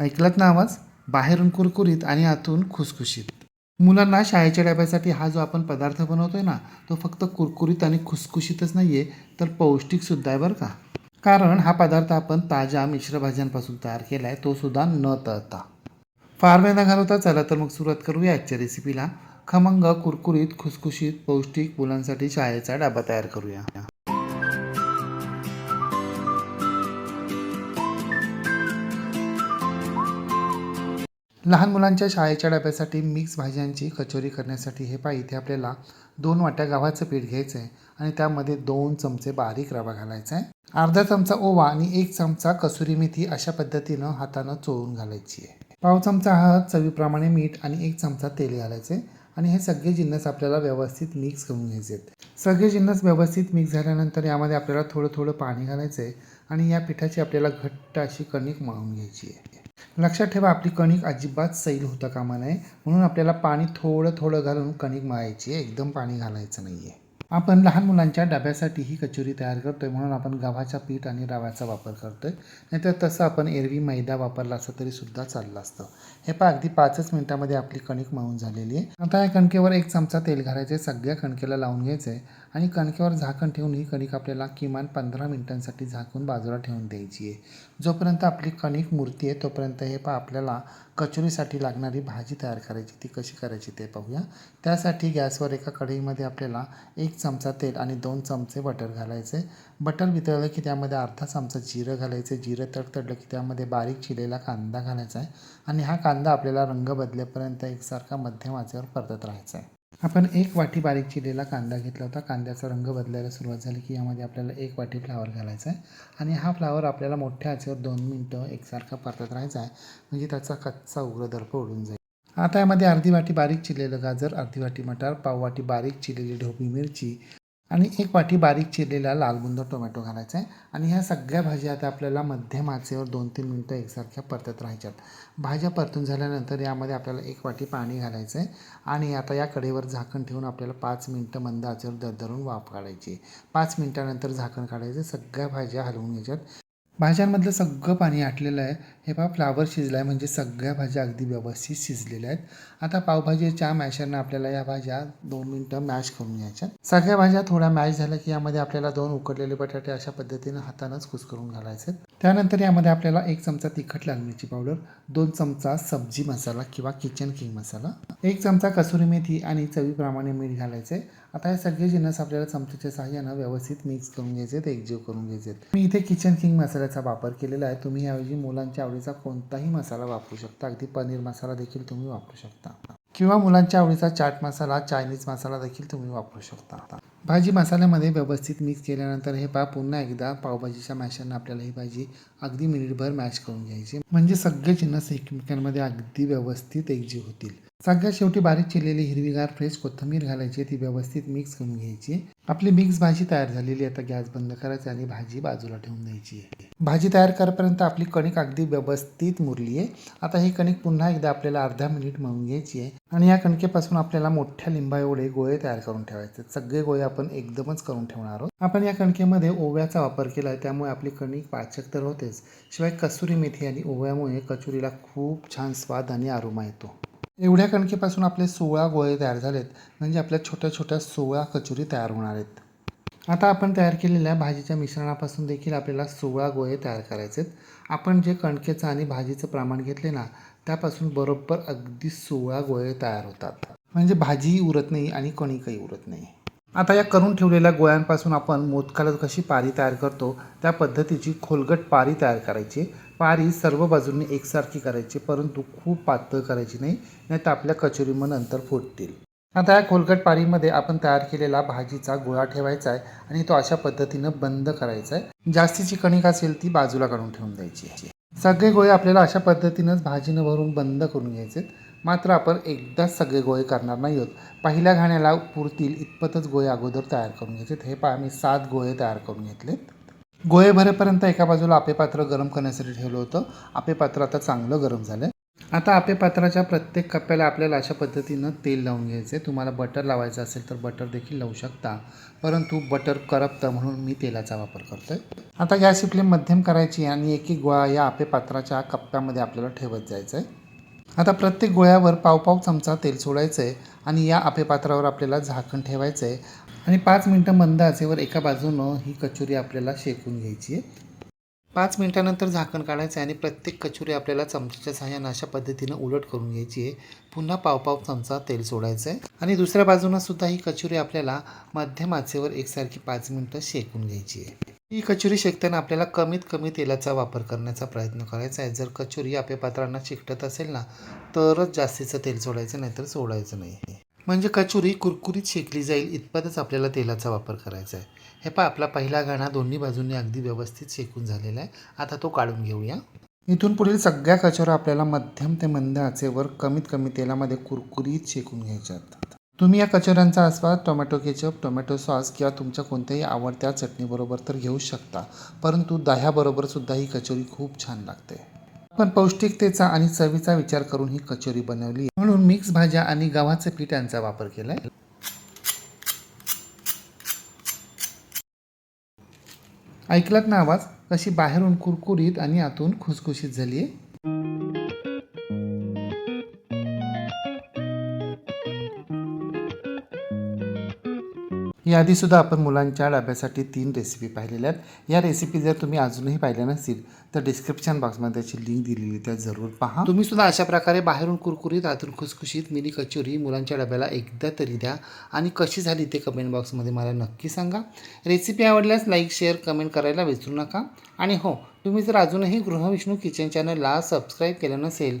ऐकलात ना आवाज? बाहेरून कुरकुरीत आणि आतून खुसखुशीत. मुलांना शाळेच्या डब्यासाठी हा जो आपण पदार्थ बनवतो आहे ना तो फक्त कुरकुरीत आणि खुसखुशीतच नाही आहे तर पौष्टिकसुद्धा आहे बरं का? कारण हा पदार्थ आपण ताज्या मिश्र भाज्यांपासून तयार केला आहे तो सुद्धा न तळता. फार वेळ न घालवता चला तर मग सुरुवात करूया आजच्या रेसिपीला खमंग कुरकुरीत खुसखुशीत पौष्टिक मुलांसाठी शाळेचा डबा तयार करूया. लहान मुलांच्या शाळेच्या डब्यासाठी मिक्स भाज्यांची कचोरी करण्यासाठी हे पहा इथे आपल्याला दोन वाट्या गव्हाचं पीठ घ्यायचं आहे आणि त्यामध्ये दोन चमचे बारीक रवा घालायचा आहे. अर्धा चमचा ओवा आणि एक चमचा कसुरी मेथी अशा पद्धतीनं हातानं चोळून घालायची आहे. पाव चमचा हळद चवीप्रमाणे मीठ आणि एक चमचा तेल घालायचे आणि हे सगळे जिन्नस आपल्याला व्यवस्थित मिक्स करून घ्यायचे आहेत. सगळे जिन्नस व्यवस्थित मिक्स झाल्यानंतर यामध्ये आपल्याला थोडं थोडं पाणी घालायचं आहे आणि या पिठाची आपल्याला घट्ट अशी कणिक मळून घ्यायची आहे. लक्षात ठेवा आपली कणिक अजिबात सैल होता कामा नये. म्हणून आपल्याला पाणी थोडं थोडं घालून कणिक मळायची आहे. एकदम पाणी घालायचं नाही आहे आपण लहान मुलांच्या डब्यासाठी ही कचोरी तयार करतोय. म्हणून आपण गव्हाच्या पीठ आणि रव्याचा वापर करतोय. नाहीतर तसं आपण एरवी मैदा वापरला असं तरी सुद्धा चाललं असतं. हे पहा अगदी पाचच मिनिटामध्ये आपली कणिक मळून झालेली आहे. आता या कणकेवर एक चमचा तेल घालायचे सगळ्या कणकेला लावून घ्यायचं आहे आणि कणकेवर झाकण ठेवून ही कणिक आपल्याला किमान पंधरा मिनिटांसाठी झाकून बाजूला ठेवून द्यायची आहे. जोपर्यंत आपली कणिक मूर्ती आहे तोपर्यंत हे पा आपल्याला कचोरीसाठी लागणारी भाजी तयार करायची ती कशी करायची ते पाहूया. त्यासाठी गॅसवर एका कढईमध्ये आपल्याला एक चमचा तेल आणि दोन चमचे बटर घालायचे. बटर वितळलं की त्यामध्ये अर्धा चमचा जिरं घालायचे. जिरं तडतडलं की त्यामध्ये बारीक चिरलेला कांदा घालायचा आहे. आणि हा कांदा आपल्याला रंग बदलेपर्यंत एकसारखा मध्यम आचेवर परतत राहायचा आहे. आपण एक वाटी बारीक चिरलेला कांदा घेतला होता. कांद्याचा रंग बदलायला सुरुवात झाली की यामध्ये आपल्याला एक वाटी फ्लावर घालायचा आहे. आणि हा फ्लावर आपल्याला मोठ्या आचेवर दोन मिनटं एकसारखा परतत राहायचा आहे. म्हणजे त्याचा कच्चा उग्र दर्प उडून जाईल. आता यामध्ये अर्धी वाटी बारीक चिरलेलं गाजर अर्धी वाटी मटार पाव वाटी बारीक चिरलेली ढोबी मिरची आणि एक वाटी बारीक चिरलेला लालबुंद टोमॅटो घालायचा आहे. आणि ह्या सगळ्या भाज्या आता आपल्याला मध्यम आचेवर दोन तीन मिनटं एकसारख्या परतत राहायच्यात. भाज्या परतून झाल्यानंतर यामध्ये आपल्याला एक वाटी पाणी घालायचं आहे. आणि आता या कडेवर झाकण ठेवून आपल्याला पाच मिनटं मंद आचेवर दरदरून वाफ काढायची पाच मिनटानंतर झाकण काढायचं सगळ्या भाज्या हलवून घ्यायच्यात. भाज्यांमधलं सगळं पाणी आटलेलं आहे. हे पहा फ्लावर शिजला आहे म्हणजे सगळ्या भाज्या अगदी व्यवस्थित शिजलेल्या आहेत. आता पावभाजीच्या मॅशरनं आपल्याला या भाज्या दोन मिनटं मॅश करून घ्यायच्या सगळ्या भाज्या थोड्या मॅश झाल्या की यामध्ये आपल्याला दोन उकडलेले बटाटे अशा पद्धतीनं हातानंच कुस्करून घालायचे त्यानंतर यामध्ये आपल्याला एक चमचा तिखट लाल मिरची पावडर दोन चमचा सब्जी मसाला किंवा किचन किंग मसाला एक चमचा कसुरी मेथी आणि चवीप्रमाणे मीठ घालायचे आता हे सगळे जिन्नस आपल्याला चमच्याच्या सहाय्यानं व्यवस्थित मिक्स करून घ्यायचे एकजीव करून घ्यायचे मी इथे किचन किंग मसाला मसाल्याचा वापर केलेला आहे. तुम्ही याऐवजी मुलांच्या आवडीचा कोणताही मसाला वापरू शकता. अगदी पनीर मसाला देखील तुम्ही वापरू शकता. किंवा मुलांच्या आवडीचा चाट मसाला चायनीज मसाला देखील तुम्ही वापरू शकता. भाजी मसाल्यामध्ये व्यवस्थित मिक्स केल्यानंतर हे पा पुन्हा एकदा पावभाजीच्या मॅशरनं आपल्याला ही भाजी अगदी मिनिटभर मॅश करून घ्यायची. म्हणजे सगळे जिन्नस एकमेकांमध्ये अगदी व्यवस्थित एकजीव होतील. सगळ्यात शेवटी बारीक चिरलेली हिरवीगार फ्रेश कोथिंबीर घालायची ती व्यवस्थित मिक्स करून घ्यायची. आपली मिक्स भाजी तयार झालेली आहे आता गॅस बंद करायचा आणि भाजी बाजूला ठेवून द्यायची आहे. भाजी तयार करपर्यंत आपली कणिक अगदी व्यवस्थित मुरली आहे. आता ही कणिक पुन्हा एकदा आपल्याला अर्धा मिनिट मळून घ्यायची आहे. आणि या कणकेपासून आपल्याला मोठ्या लिंबा एवढे गोळे तयार करून ठेवायचे सगळे गोळे आपण एकदमच करून ठेवणार आहोत. आपण या कणकेमध्ये ओव्याचा वापर केला आहे त्यामुळे आपली कणिक पाचक तर होतेच. शिवाय कसुरी मेथी आणि ओव्यामुळे कचोरीला खूप छान स्वाद आणि आरोमा येतो. एवढ्या कणकेपासून आपले सोळा गोळे तयार झालेत म्हणजे आपल्या छोट्या छोट्या सोळा कचोरी तयार होणार आहेत. आता आपण तयार केलेल्या भाजीच्या मिश्रणापासून देखील आपल्याला सोळा गोळे तयार करायचे आहेत आपण जे कणकेचं आणि भाजीचं प्रमाण घेतले ना त्यापासून बरोबर अगदी सोळा गोळे तयार होतात. म्हणजे भाजीही उरत नाही आणि कणिकही उरत नाही. आता या करून ठेवलेल्या गोळ्यांपासून आपण मोदकाला कशी पारी तयार करतो त्या पद्धतीची खोलगट पारी तयार करायची. पारी सर्व बाजूंनी एकसारखी करायची परंतु खूप पातळ करायची नाही नाही तर आपल्या कचोरी मग नंतर फुटतील. आता या खोलगट पारीमध्ये आपण तयार केलेला भाजीचा गोळा ठेवायचा आहे आणि तो अशा पद्धतीनं बंद करायचा आहे. जास्तीची कणिक असेल ती बाजूला काढून ठेवून द्यायची सगळे गोळे आपल्याला अशा पद्धतीनंच भाजीनं भरून बंद करून घ्यायचे मात्र आपण एकदाच सगळे गोळे करणार नाही आहोत. पहिल्या घाण्याला पुरतील इतपतच गोळे अगोदर तयार करून घ्यायचे हे पहा मी सात गोळे तयार करून घेतलेत. गोळे भरेपर्यंत एका बाजूला आपे पात्र गरम करण्यासाठी ठेवलं होतं. आपे पात्र आता चांगलं गरम झालं आता आपे पात्राच्या प्रत्येक कप्प्याला आपल्याला अशा पद्धतीनं तेल लावून घ्यायचं आहे तुम्हाला बटर लावायचं असेल तर बटर देखील लावू शकता. परंतु बटर करपतं म्हणून मी तेलाचा वापर करतो आहे आता गॅस फ्लेम मध्यम करायची आणि एक एक गोळा या आपे पात्राच्या कप्प्यामध्ये आपल्याला ठेवत जायचं आहे आता प्रत्येक गोळ्यावर पाव पाव चमचा तेल सोडायचं आहे आणि या आपेपात्रावर आपल्याला झाकण ठेवायचं आहे आणि पाच मिनटं मंद आचेवर एका बाजूनं ही कचोरी आपल्याला शेकून घ्यायची आहे. पाच मिनटानंतर झाकण काढायचं आहे आणि प्रत्येक कचोरी आपल्याला चमच्याच्या सहाय्यानं अशा पद्धतीनं उलट करून घ्यायची आहे. पुन्हा पावपाव चमचा तेल सोडायचं आहे आणि दुसऱ्या बाजूनं सुद्धा ही कचोरी आपल्याला मध्यम आचेवर एकसारखी पाच मिनटं शेकून घ्यायची आहे. ही कचोरी शेकताना आपल्याला कमीत कमी तेलाचा वापर करण्याचा प्रयत्न करायचा आहे. जर कचोरी आपल्या पात्रांना चिकटत असेल ना तरच जास्तीचं तेल सोडायचं नाही तर सोडायचं नाही. म्हणजे कचोरी कुरकुरीत शेकली जाईल इतपतच आपल्याला तेलाचा वापर करायचा आहे. हे पहा आपला पहिला गाणा दोन्ही बाजूंनी अगदी व्यवस्थित शेकून झालेला आहे. आता तो काढून घेऊया. इथून पुढील सगळ्या कचोऱ्या आपल्याला मध्यम ते मंद आचेवर कमीत कमी तेलामध्ये कुरकुरीत शेकून घ्यायच्यात. तुम्ही या कचोऱ्यांचा आस्वाद टोमॅटो केचप टोमॅटो सॉस किंवा तुमच्या कोणत्याही आवडत्या चटणीबरोबर तर घेऊ शकता. परंतु दह्याबरोबर सुद्धा ही कचोरी खूप छान लागते. पण पौष्टिकतेचा आणि चवीचा विचार करून ही कचोरी बनवली म्हणून मिक्स भाज्या आणि गव्हाचं पीठ यांचा वापर केला आहे ऐकलात ना आवाज? कशी बाहेरून कुरकुरीत आणि आतून खुसखुशीत झाली आहे याआधीसुद्धा आपण मुलांच्या डब्यासाठी तीन रेसिपी पाहिलेल्या आहेत. या रेसिपी जर तुम्ही अजूनही पाहिल्या नसतील तर डिस्क्रिप्शन बॉक्समध्ये त्याची लिंक दिलेली त्या जरूर पहा. तुम्ही सुद्धा अशा प्रकारे बाहेरून कुरकुरीत आतून खुसखुशीत मिनी कचोरी मुलांच्या डब्याला एकदा तरी द्या. आणि कशी झाली ते कमेंट बॉक्समध्ये मला नक्की सांगा. रेसिपी आवडल्यास लाईक शेअर कमेंट करायला विसरू नका. आणि हो तुम्ही जर अजूनही गृहविष्णू किचन चॅनलला सबस्क्राईब केलं नसेल